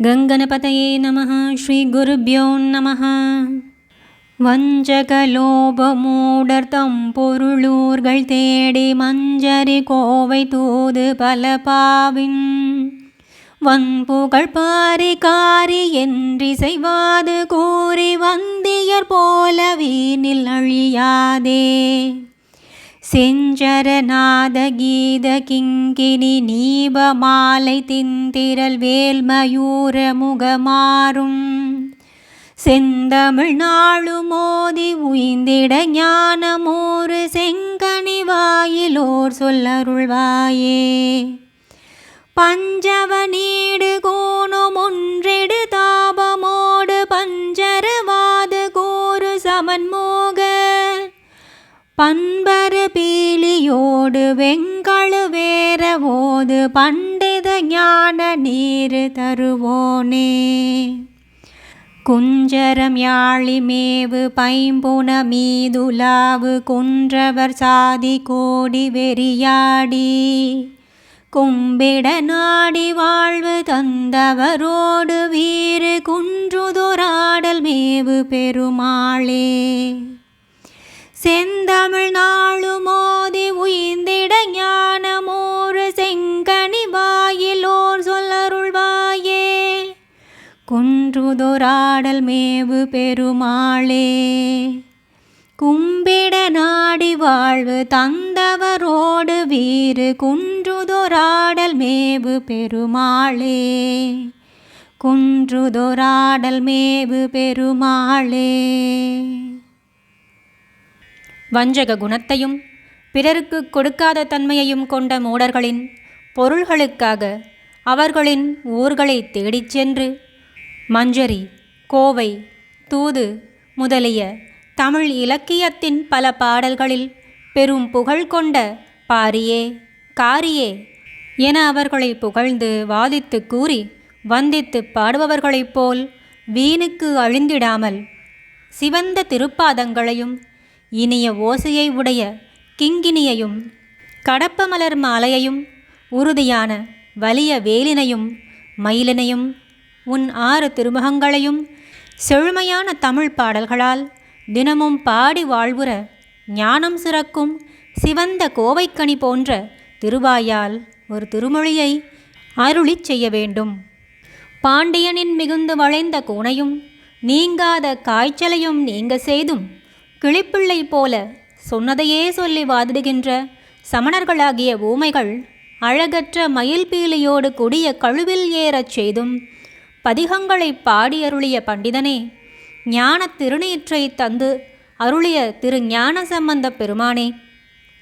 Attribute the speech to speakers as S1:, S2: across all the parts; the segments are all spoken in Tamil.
S1: गङ्गणपतये नमः श्रीगुरुभ्यो नमः வஞ்சகலோபமூடர்த்தம் பொருளூர்கள் தேடி மஞ்சரி கோவை தூது பல பாவின் வன்புகழ் பாரி காரி என்றி செய்வாது கூறி வந்தியர் போல வீணில் அழியாதே செஞ்சரநாத கீத கிங்கினி நீபமாலை திந்திரல் வேல்மயூர முகமாறும் செந்தமிழ் நாளு மோதி உயிந்திட ஞானமோறு செங்கனி வாயிலோர் சொல்லருள்வாயே. பஞ்சவனீடு கோணம் கோணும் ஒன்றெடு தாபமோடு பஞ்சரவாது கோரு சமன்மோக. பன் பீலியோடு வெங்கழு வேரவோது பண்டித ஞான நீர் தருவோனே. குஞ்சரம் யாழிமேவு பைம்புன மீதுலாவு குன்றவர் சாதி கோடி வெறியாடி. கும்பிட நாடி வாழ்வு தந்தவரோடு வீறு குன்றுதொராடல் மேவு பெருமாளே. செந்தமிழ் நாளு குன்றுதொராடல் மேவு பெருமாளே. கும்பிட நாடி வாழ்வு தந்தவரோடு வீறு குன்றுதொராடல் மேவு பெருமாளே. குன்றுதொராடல் மேவு பெருமாளே. வஞ்சக குணத்தையும் பிறருக்கு கொடுக்காத தன்மையையும் கொண்ட மூடர்களின் பொருள்களுக்காக அவர்களின் ஊர்களை தேடிச் சென்று மஞ்சரி கோவை தூது முதலிய தமிழ் இலக்கியத்தின் பல பாடல்களில் பெரும் புகழ் கொண்ட பாரியே காரியே என அவர்களை புகழ்ந்து வாதித்து கூறி வந்தித்து பாடுபவர்களைப் போல் வீணுக்கு அழிந்திடாமல் சிவந்த திருப்பாதங்களையும் இனிய ஓசையை உடைய கிங்கினியையும் கடப்பமலர் மாலையையும் உறுதியான வலிய வேலினையும் மயிலினையும் உன் ஆறு திருமுகங்களையும் செழுமையான தமிழ் பாடல்களால் தினமும் பாடி வாழ்வுற ஞானம் சிறக்கும் சிவந்த கோவைக்கனி போன்ற திருவாயால் ஒரு திருமொழியை அருளிச் செய்ய வேண்டும். பாண்டியனின் மிகுந்து வளைந்த கூனையும் நீங்காத காய்ச்சலையும் நீங்க செய்தும் கிளிப்பிள்ளை போல சொன்னதையே சொல்லி வாதிடுகின்ற சமணர்களாகிய ஊமைகள் அழகற்ற மயில் பீலியோடு கொடிய கழுவில் ஏறச் செய்தும் பதிகங்களை பாடி அருளிய பண்டிதனே ஞான திருநீற்றை தந்து அருளிய திரு ஞான சம்பந்த பெருமானே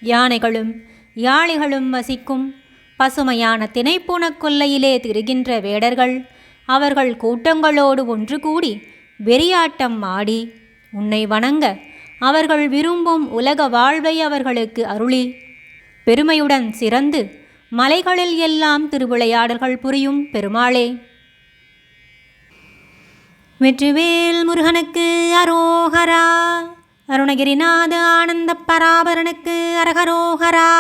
S1: யானைகளும் யாழைகளும் வசிக்கும் பசுமையான திணைப்புன கொல்லையிலே திரிகின்ற வேடர்கள் அவர்கள் கூட்டங்களோடு ஒன்று கூடி வெறியாட்டம் ஆடி உன்னை வணங்க அவர்கள் விரும்பும் உலக வாழ்வை அவர்களுக்கு அருளி பெருமையுடன் சிறந்து மலைகளில் எல்லாம் திருவிளையாடல்கள் புரியும் பெருமாளே. வெற்றிவேல் முருகனுக்கு அரோகரா. அருணகிரிநாத ஆனந்த பராபரனுக்கு அரகரோகரா.